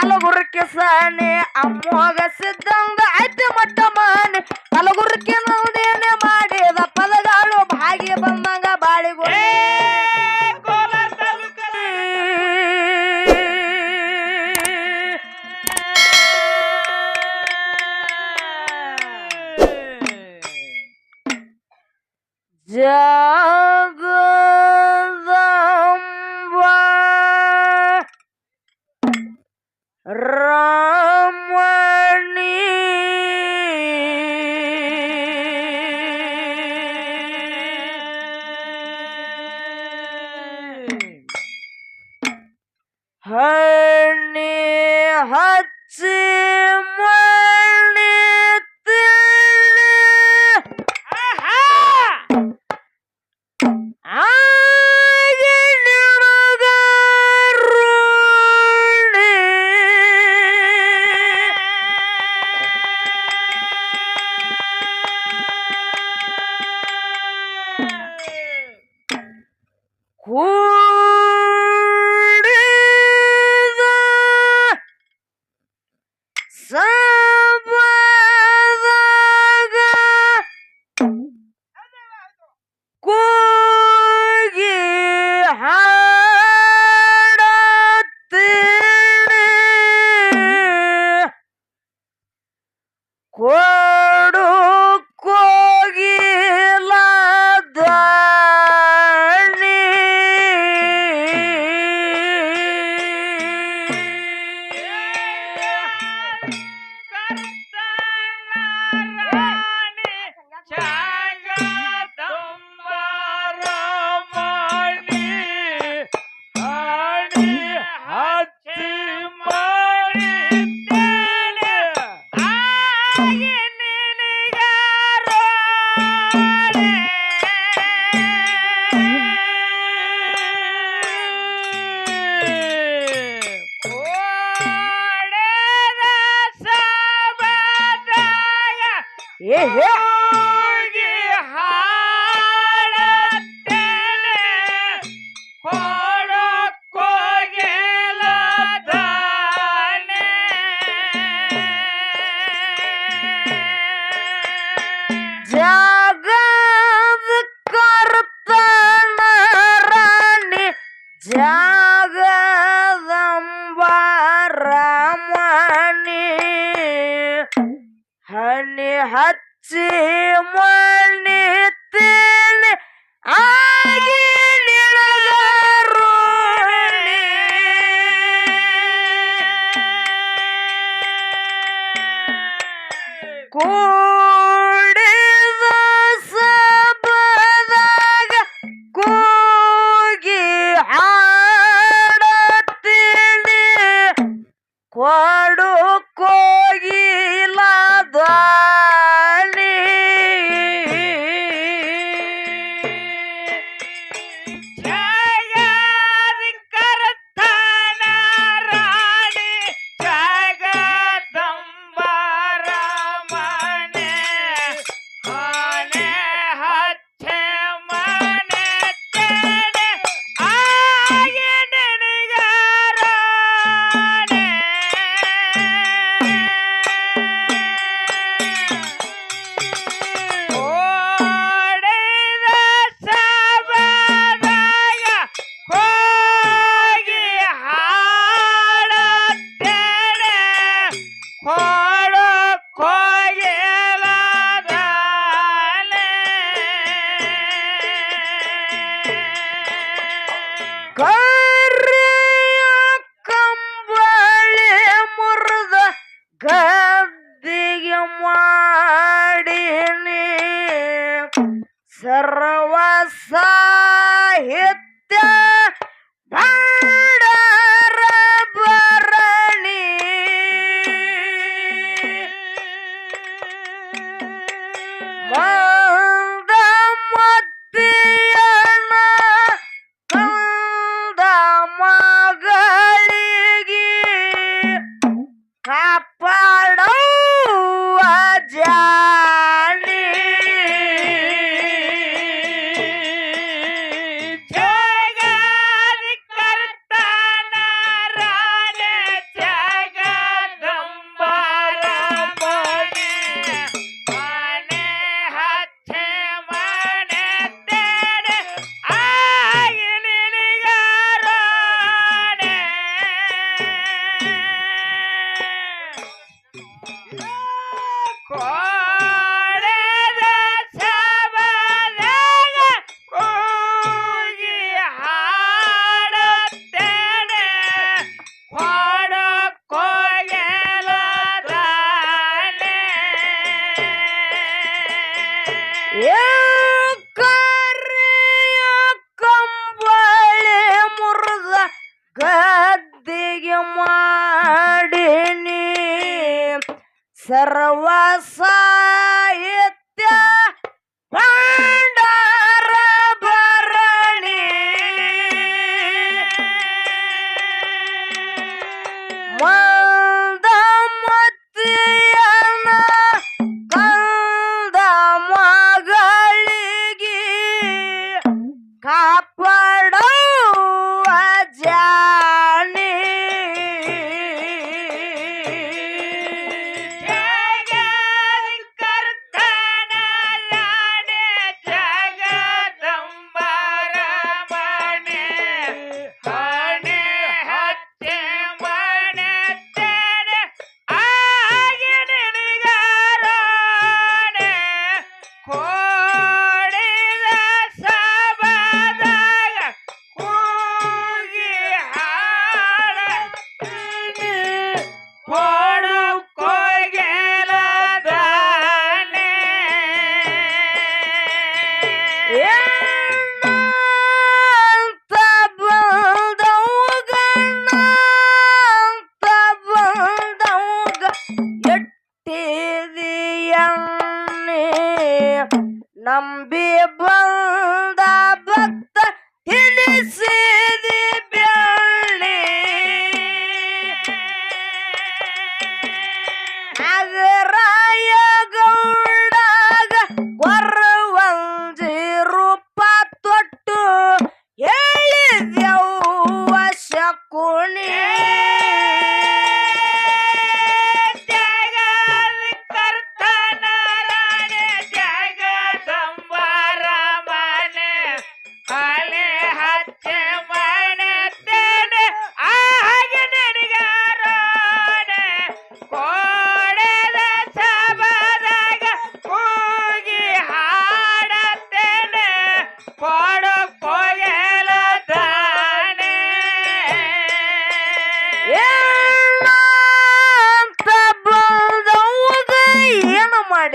ಕಲಗುರ್ಕಿ ಸಾನೆ ಅಮ್ಮೋಗ ಸಿದ್ದಂಗ ಐತೆ ಮಟ್ಟ ಮಾನೆ. ಕಲಗುರ್ಕಿ ಏ സർവസായ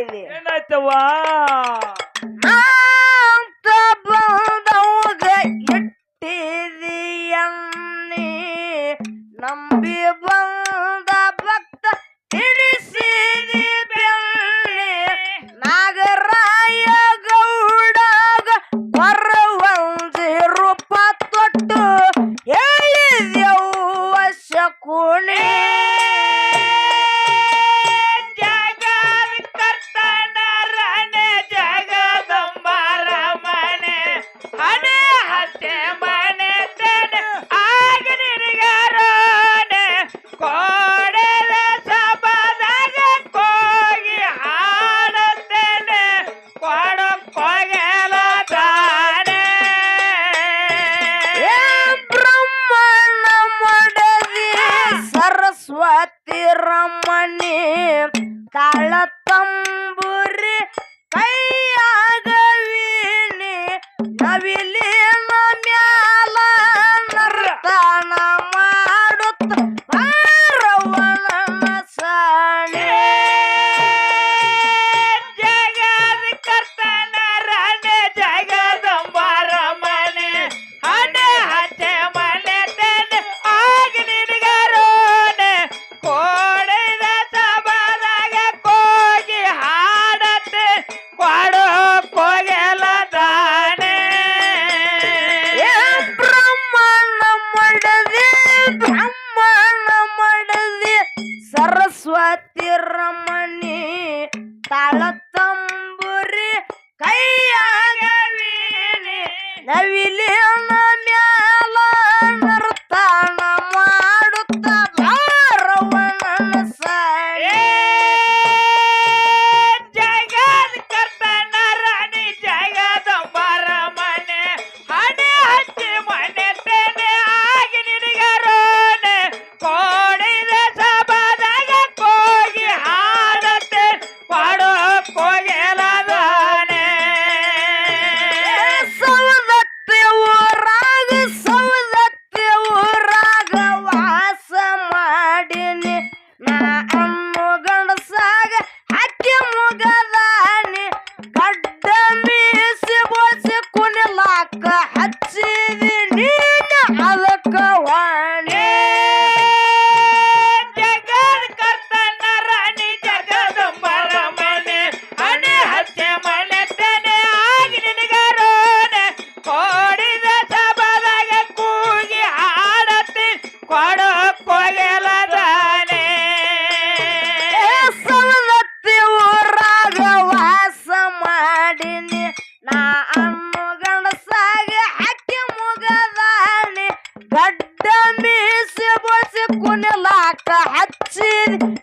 ಇಲ್ಲಿ ಏನಾಯ್ತವ್ವ? ಅಂತ ಬಂದವಾಗ ಇಟ್ಟಿದೆಯನ್ನೇ ನಂಬಿ ಬಂದ ಭಕ್ತ ತಿಳಿಸಿದೆ ನಾಗರಾಯ ಗೌಡಾಗ ಹೊರ ಒಂದು ರೂಪ ತೊಟ್ಟು ಹೇಳಿದೆವು ಶಕುನೇ ರಮಣಿ ತಾಳ ತಾಳತಂಬುರಿ ಕೈಯಾಗ ನವಿಲಿ ಮ್ಯಾಲ あっち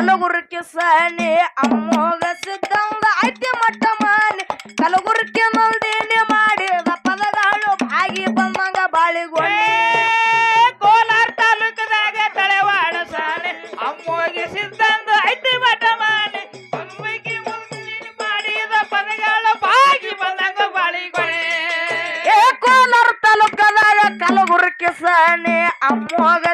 ಕಲಗುರ್ಕಿ ಸಣಿ ಅಮ್ಮೋಗ ಸಿದ್ದಂದ ಐತಿ ಮಟ್ಟ ಮಾನಿ. ಕಲಗುರ್ಕಿ ಮಾಡಿ ಮಾಡಿದ ಪದಗಳು ಬಾಗಿ ಬಂದಂಗ ಬಾಳಿಗೊಂಡೆ ಕೋಲಾರ ತಾಲೂಕದಾಗ ತಳೆವಾಡ ಸಾನೆ ಅಮ್ಮೋಗಿ ಸಿದ್ದಂದ ಐತಿ ಮಟ್ಟ ಮಾನಿ. ಅಮ್ಮಿಗೆ ಮಾಡಿದ ಪದಗಳು ಬಾಗಿ ಬಂದಂಗ ಬಾಳಿಗೊನೆ ಏ ಕೋಲಾರ ತಾಲೂಕದಾಗ ಕಲಗುರ್ಕಿ ಸಣಿ ಅಮ್ಮೋಗ